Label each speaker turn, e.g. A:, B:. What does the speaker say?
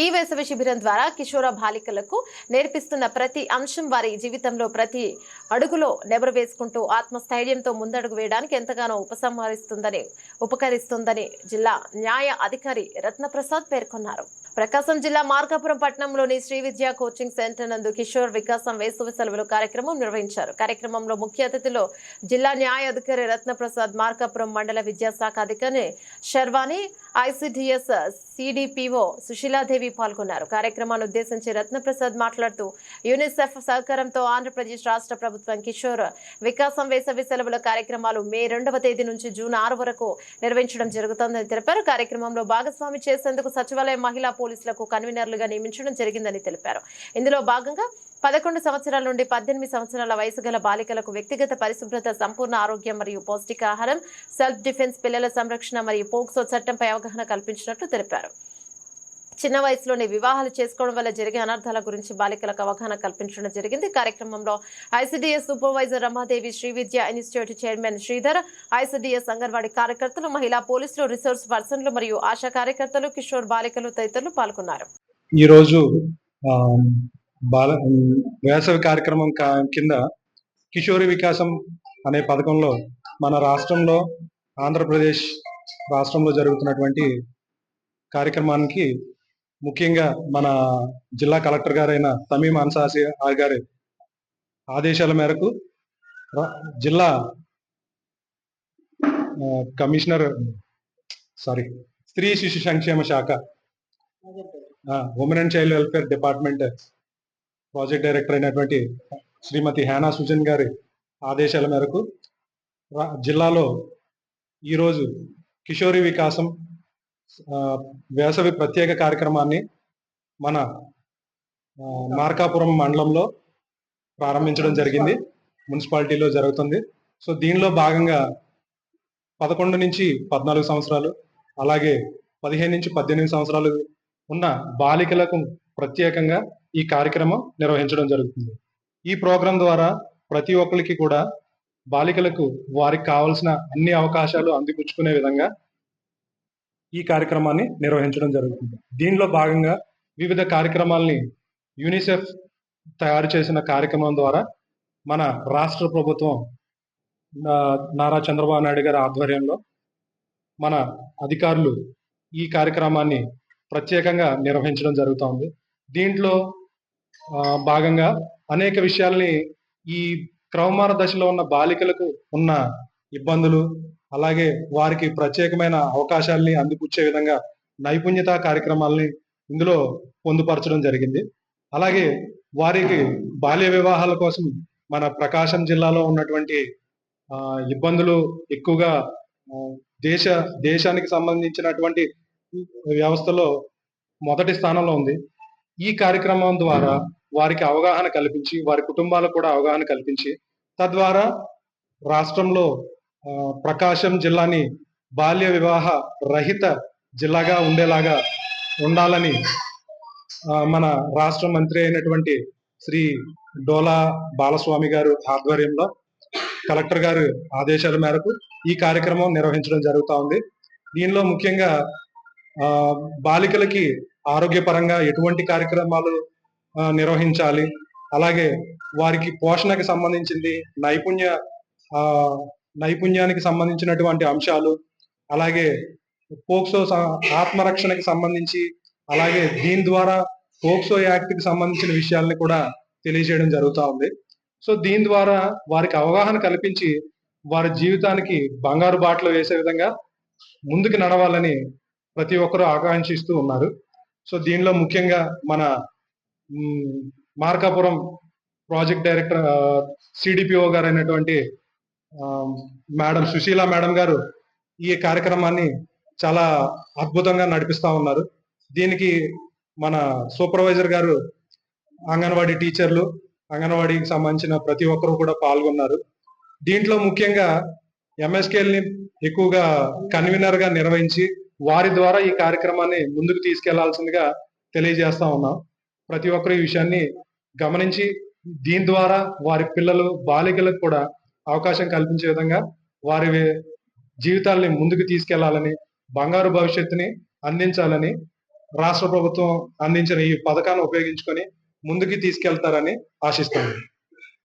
A: ఈ వేసవి శిబిరం ద్వారా కిషోర బాలికలకు నేర్పిస్తున్న ప్రతి అంశం వారి జీవితంలో ప్రతి అడుగులో నెబరు వేసుకుంటూ ఆత్మస్థైర్యంతో ముందడుగు వేయడానికి ఎంతగానో ఉపసంహరిస్తుందని ఉపకరిస్తుందని జిల్లా న్యాయ అధికారి రత్నప్రసాద్ పేర్కొన్నారు. ప్రకాశం జిల్లా మార్కాపురం పట్టణంలోని శ్రీ విద్యా కోచింగ్ సెంటర్ నందు కిషోర్ వికాసం వేసవి సెలవులు కార్యక్రమం నిర్వహించారు. కార్యక్రమంలో ముఖ్య అతిథిలో జిల్లా న్యాయ అధికారి రత్నప్రసాద్ మార్కాపురం మండల విద్యాశాఖ అధికారి శర్వాణి ఐసిడిఎస్ సిడిపిఓ సుశీలాదేవి పాల్గొన్నారు. కార్యక్రమాన్ని ఉద్దేశించి రత్నప్రసాద్ మాట్లాడుతూ యూనిసెఫ్ సహకారంతో ఆంధ్రప్రదేశ్ రాష్ట్ర ప్రభుత్వం కిషోర్ వికాసం వేసవి సెలవుల కార్యక్రమాలు మే రెండవ తేదీ నుంచి జూన్ ఆరు వరకు నిర్వహించడం జరుగుతోందని తెలిపారు. కార్యక్రమంలో భాగస్వామి చేసేందుకు సచివాలయం మహిళా పోలీసులకు కన్వీనర్లుగా నియమించడం జరిగిందని తెలిపారు. ఇందులో భాగంగా పదకొండు సంవత్సరాల నుండి పద్దెనిమిది సంవత్సరాల వయసు గల బాలికలకు వ్యక్తిగత పరిశుభ్రత సంపూర్ణ ఆరోగ్యం మరియు పౌష్టికాహారం సెల్ఫ్ డిఫెన్స్ పిల్లల సంరక్షణ మరియు పోక్సో చట్టంపై అవగాహన కల్పించినట్లు తెలిపారు. చిన్న వయసులోనే వివాహాలు చేసుకోవడం వల్ల జరిగే అనర్థాల గురించి బాలికలకు అవగాహన కల్పించడం జరిగింది. కార్యక్రమంలో ICDS supervisor Ramadevi Sri Vidya institute chairman Sridhar ICDS anganwadi కార్యకర్తలు మహిళా పోలీసులు రిసోర్స్ పర్సన్లు మరియు ఆశా కార్యకర్తలు కిషోర్ బాలికలు తదితరులు పాల్గొన్నారు.
B: ఈరోజు బాల వేసవి కార్యక్రమం కా- కింద కిషోరి వికాసం అనే పథకంలో మన రాష్ట్రంలో ఆంధ్రప్రదేశ్ రాష్ట్రంలో జరుగుతున్నటువంటి కార్యక్రమానికి ముఖ్యంగా మన జిల్లా కలెక్టర్ గారైన తమీం అన్సాసి గారి ఆదేశాల మేరకు జిల్లా కమిషనర్ సారీ స్త్రీ శిశు సంక్షేమ శాఖ women and child welfare department project director అయినటువంటి శ్రీమతి హేనా సుజన్ గారి ఆదేశాల మేరకు జిల్లాలో ఈరోజు కిషోరి వికాసం వేసవి ప్రత్యేక కార్యక్రమాన్ని మన మార్కాపురం మండలంలో ప్రారంభించడం జరిగింది. మున్సిపాలిటీలో జరుగుతుంది. సో దీనిలో భాగంగా పదకొండు నుంచి పద్నాలుగు సంవత్సరాలు అలాగే పదిహేను నుంచి పద్దెనిమిది సంవత్సరాలు ఉన్న బాలికలకు ప్రత్యేకంగా ఈ కార్యక్రమం నిర్వహించడం జరుగుతుంది. ఈ ప్రోగ్రాం ద్వారా ప్రతి ఒక్కరికి కూడా బాలికలకు వారికి కావాల్సిన అన్ని అవకాశాలు అందిపుచ్చుకునే విధంగా ఈ కార్యక్రమాన్ని నిర్వహించడం జరుగుతుంది. దీనిలో భాగంగా వివిధ కార్యక్రమాల్ని యూనిసెఫ్ తయారు చేసిన కార్యక్రమం ద్వారా మన రాష్ట్ర ప్రభుత్వం నా- నారా చంద్రబాబు నాయుడు గారి ఆధ్వర్యంలో మన అధికారులు ఈ కార్యక్రమాన్ని ప్రత్యేకంగా నిర్వహించడం జరుగుతోంది. దీంట్లో భాగంగా అనేక విషయాల్ని ఈ క్రమమార దశలో ఉన్న బాలికలకు ఉన్న ఇబ్బందులు అలాగే వారికి ప్రత్యేకమైన అవకాశాల్ని అందిపుచ్చే విధంగా నైపుణ్యత కార్యక్రమాల్ని ఇందులో పొందుపరచడం జరిగింది. అలాగే వారికి బాల్య వివాహాల కోసం మన ప్రకాశం జిల్లాలో ఉన్నటువంటి ఇబ్బందులు ఎక్కువగా దేశ దేశానికి సంబంధించినటువంటి వ్యవస్థలో మొదటి స్థానంలో ఉంది. ఈ కార్యక్రమం ద్వారా వారికి అవగాహన కల్పించి వారి కుటుంబాలకు కూడా అవగాహన కల్పించి తద్వారా రాష్ట్రంలో ఆ, ప్రకాశం జిల్లాని బాల్య వివాహ రహిత జిల్లాగా ఉండేలాగా ఉండాలని మన రాష్ట్ర మంత్రి అయినటువంటి శ్రీ డోలా బాలస్వామి గారు ఆధ్వర్యంలో కలెక్టర్ గారు ఆదేశాల మేరకు ఈ కార్యక్రమం నిర్వహించడం జరుగుతా ఉంది. దీనిలో ముఖ్యంగా బాలికలకి ఆరోగ్యపరంగా ఎటువంటి కార్యక్రమాలు నిర్వహించాలి? అలాగే వారికి పోషణకి సంబంధించింది నైపుణ్య నైపుణ్యానికి సంబంధించినటువంటి అంశాలు అలాగే పోక్సో ఆత్మరక్షణకి సంబంధించి అలాగే దీని ద్వారా పోక్సో యాక్ట్కి సంబంధించిన విషయాల్ని కూడా తెలియజేయడం జరుగుతూ ఉంది. సో దీని ద్వారా వారికి అవగాహన కల్పించి వారి జీవితానికి బంగారు బాటలు వేసే విధంగా ముందుకు నడవాలని ప్రతి ఒక్కరూ ఆకాంక్షిస్తూ ఉన్నారు. సో దీనిలో ముఖ్యంగా మన మార్కాపురం ప్రాజెక్ట్ డైరెక్టర్ సిడిపిఓ గారు అయినటువంటి మేడం సుశీల మేడం గారు ఈ కార్యక్రమాన్ని చాలా అద్భుతంగా నడిపిస్తా ఉన్నారు. దీనికి మన సూపర్వైజర్ గారు అంగన్వాడీ టీచర్లు అంగన్వాడీకి సంబంధించిన ప్రతి ఒక్కరూ కూడా పాల్గొన్నారు. దీంట్లో ముఖ్యంగా ఎంఎస్కేల్ని ఎక్కువగా కన్వీనర్గా నిర్వహించి వారి ద్వారా ఈ కార్యక్రమాన్ని ముందుకు తీసుకెళ్ళాల్సిందిగా తెలియజేస్తా ఉన్నాం. ప్రతి ఒక్కరు ఈ విషయాన్ని గమనించి దీని ద్వారా వారి పిల్లలు బాలికలకు కూడా అవకాశం కల్పించే విధంగా వారి జీవితాల్ని ముందుకు తీసుకెళ్ళాలని బంగారు భవిష్యత్తుని అందించాలని రాష్ట్ర ప్రభుత్వం అందించిన ఈ పథకాన్ని ఉపయోగించుకొని ముందుకు తీసుకెళ్తారని ఆశిస్తున్నాను